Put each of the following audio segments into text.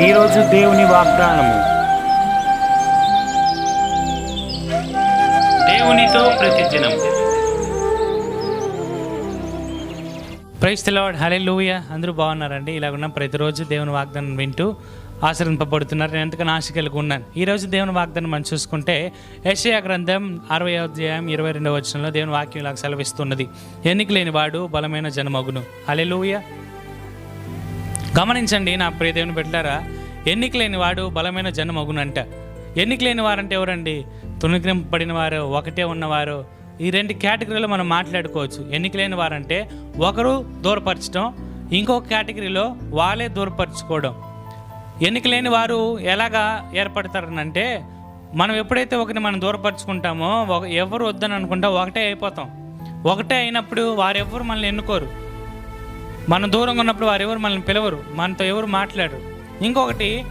ఈరోజు దేవుని వాగ్దానము. దేవునితో ప్రతిదినం. ప్రైస్ తెలవాడు హలే లూయ అందరూ బాగున్నారండి. ఇలాగున్న. ప్రతిరోజు దేవుని వాగ్దానం వింటూ ఆశ్రయింపబడుతున్నారు నేను ఎంతగానో ఆశ కలిగి ఉన్నాను. ఈరోజు దేవుని వాగ్దానం మనం చూసుకుంటే యెషయా గ్రంథం అరవై అధ్యాయం ఇరవై రెండవ వచనంలో దేవుని వాక్యం ఇలాగ సెలవిస్తున్నది. ఎన్నిక లేని వాడు బలమైన జనమగును. హలే గమనించండి నా ప్రియదేవుని పెట్టారా బిడ్డారా వాడు బలమైన జనమగునంట. ఎన్నికలేని వారంటే ఎవరండి? తుణికింపబడిన వారు ఒకటే ఉన్నవారు. ఈ రెండు కేటగిరీలో మనం మాట్లాడుకోవచ్చు. ఎన్నికలేని వారంటే ఒకరు దూరపరచడం ఇంకొక కేటగిరీలో వాళ్ళే దూరపరచుకోవడం. ఎన్నికలేని వారు ఎలాగా ఏర్పడతారనంటే మనం ఎప్పుడైతే ఒకరిని మనం దూరపరుచుకుంటామో ఒక ఎవరు వద్దని అనుకుంటా ఒకటే అయిపోతాం. ఒకటే అయినప్పుడు వారెవ్వరు మనల్ని ఎన్నుకోరు. మనం దూరంగా ఉన్నప్పుడు వారు ఎవరు మనల్ని పిలవరు మనతో ఎవరు మాట్లాడరు. ఇంకొకటి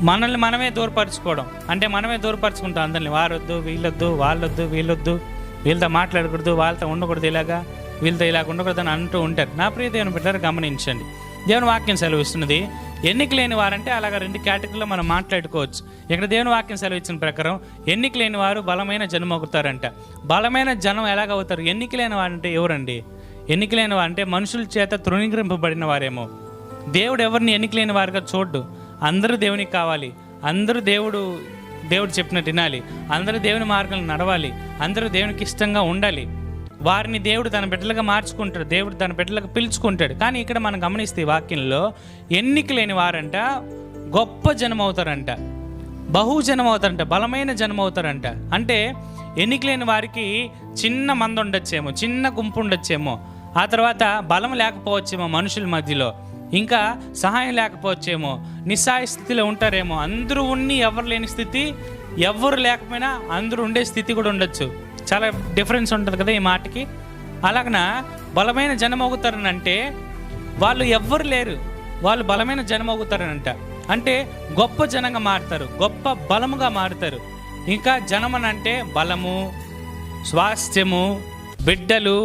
మనల్ని మనమే దూరపరచుకోవడం. అంటే మనమే దూరపరచుకుంటాం అందరిని. వారొద్దు వీళ్ళొద్దు వాళ్ళొద్దు వీళ్ళొద్దు వీళ్ళతో మాట్లాడకూడదు వాళ్ళతో ఉండకూడదు ఇలాగా వీళ్ళతో ఇలాగ ఉండకూడదు అని అంటూ ఉంటారు. నా ప్రియ దేవుని బిడ్డారు గమనించండి. దేవుని వాక్యం సెలవిస్తున్నది ఎన్నిక లేని వారంటే అలాగ రెండు కేటగిరీలో మనం మాట్లాడుకోవచ్చు. ఇక్కడ దేవుని వాక్యం సెలవు ఇచ్చిన ప్రకారం ఎన్నిక లేని వారు బలమైన జనం అవుతారంట బలమైన జనం ఎలాగవుతారు? ఎన్నిక లేని వారంటే ఎవరండి? ఎన్నికలైన అంటే మనుషుల చేత తృణీకరింపబడిన వారేమో దేవుడు ఎవరిని ఎన్నికలేని వారుగా చూడ్డు? అందరూ దేవునికి కావాలి. అందరూ దేవుడు దేవుడు చెప్పిన తినాలి అందరూ దేవుని మార్గంలో నడవాలి. అందరూ దేవునికి ఇష్టంగా ఉండాలి. వారిని దేవుడు తన బిడ్డలుగా మార్చుకుంటాడు. దేవుడు తన బిడ్డలకు పిలుచుకుంటాడు. కానీ ఇక్కడ మనం గమనిస్తే వాక్యంలో ఎన్నిక లేని వారంట గొప్ప జనం అవుతారంట బహుజనం అవుతారంట బలమైన జనం అవుతారంట అంటే ఎన్నికలేని వారికి చిన్న మంద ఉండొచ్చేమో చిన్న గుంపు ఉండొచ్చేమో. ఆ తర్వాత బలం లేకపోవచ్చేమో మనుషుల మధ్యలో ఇంకా సహాయం లేకపోవచ్చేమో నిస్సాయ స్థితిలో ఉంటారేమో అందరూ ఉండి ఎవరు లేని స్థితి ఎవరు లేకపోయినా అందరూ ఉండే స్థితి కూడా ఉండొచ్చు. చాలా డిఫరెన్స్ ఉంటుంది కదా ఈ మాటకి. అలాగన బలమైన జనం అవుతారనంటే వాళ్ళు ఎవ్వరు లేరు వాళ్ళు బలమైన జనం అవుతారనంట అంటే గొప్ప జనంగా మారుతారు గొప్ప బలముగా మారుతారు. ఇంకా జనమనంటే బలము స్వాస్థ్యము బిడ్డలు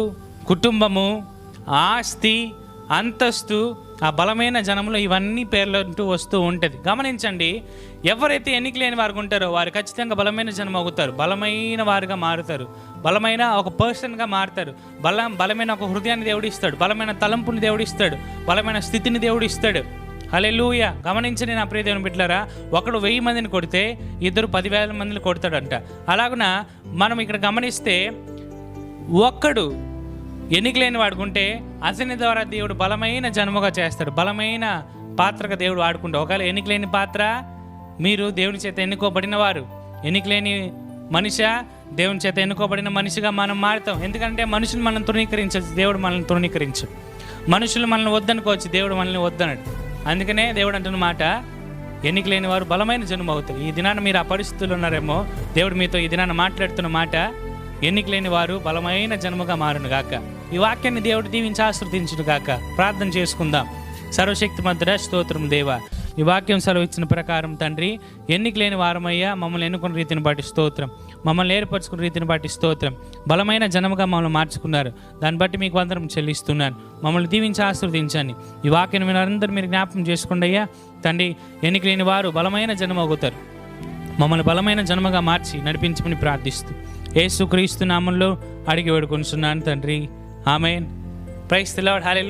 కుటుంబము ఆస్తి అంతస్తు ఆ బలమైన జనంలో ఇవన్నీ పేర్లు అంటూ వస్తూ ఉంటుంది. గమనించండి ఎవరైతే ఎన్నిక లేని వారు ఉంటారో వారు ఖచ్చితంగా బలమైన జనం అవుతారు. బలమైన వారుగా మారుతారు. బలమైన ఒక పర్సన్గా మారుతారు. బలం బలమైన ఒక హృదయాన్ని దేవుడిస్తాడు బలమైన తలంపుని దేవుడిస్తాడు బలమైన స్థితిని దేవుడిస్తాడు హలెలూయ గమనించండి నా ప్రియదేవుని బిడ్డలారా ఒకడు వెయ్యి మందిని కొడితే ఇద్దరు పదివేల మందిని కొడతాడంట. అలాగున మనం ఇక్కడ గమనిస్తే ఒక్కడు ఎన్నికలేని వాడుకుంటే అసని ద్వారా దేవుడు బలమైన జన్మగా చేస్తాడు. బలమైన పాత్రగా దేవుడు వాడుకుంటాడు ఒకవేళ ఎన్నికలేని పాత్ర మీరు దేవుని చేత ఎన్నుకోబడిన వారు. ఎన్నికలేని మనిష దేవుని చేత ఎన్నుకోబడిన మనిషిగా మనం మారుతాం. ఎందుకంటే మనుషులు మనం తృణీకరించచ్చు దేవుడు మనల్ని తృణీకరించు. మనుషులు మనల్ని వద్దనుకోవచ్చు దేవుడు మనల్ని వద్దనడు. అందుకనే దేవుడు అంటున్న మాట ఎన్నిక లేని వారు బలమైన జన్మ అవుతారు ఈ దినాన మీరు ఆ పరిస్థితులు ఉన్నారేమో దేవుడు మీతో ఈ దినాన మాట్లాడుతున్న మాట ఎన్నికలేని వారు బలమైన జన్మగా మారును గాక ఈ వాక్యాన్ని దేవుడు దీవించి ఆశ్రదించును గాక ప్రార్థన చేసుకుందాం. సర్వశక్తి మధ్య స్తోత్రం దేవ. ఈ వాక్యం సెలవు ఇచ్చిన ప్రకారం తండ్రి ఎన్నికలేని వారమయ్యా మమ్మల్ని ఎన్నుకున్న రీతిని బట్టి స్తోత్రం. మమ్మల్ని ఏర్పరచుకున్న రీతిని బట్టి స్తోత్రం. బలమైన జనముగా మమ్మల్ని మార్చుకున్నారు. దాన్ని బట్టి మీకు అందరం చెల్లిస్తున్నాను. మమ్మల్ని దీవించి ఆశీర్వదించండి. ఈ వాక్యం మీరు అందరూ మీరు జ్ఞాపకం చేసుకోండి అయ్యా. తండ్రి ఎన్నికలేని వారు బలమైన జన్మ అవుతారు. మమ్మల్ని బలమైన జన్మగా మార్చి నడిపించమని ప్రార్థిస్తూ. ఏసుక్రీస్తు నామంలో అడిగి వేడుకొనిస్తున్నాను తండ్రి. ఆమెన్. ప్రైస్ తెలవాడు హాలే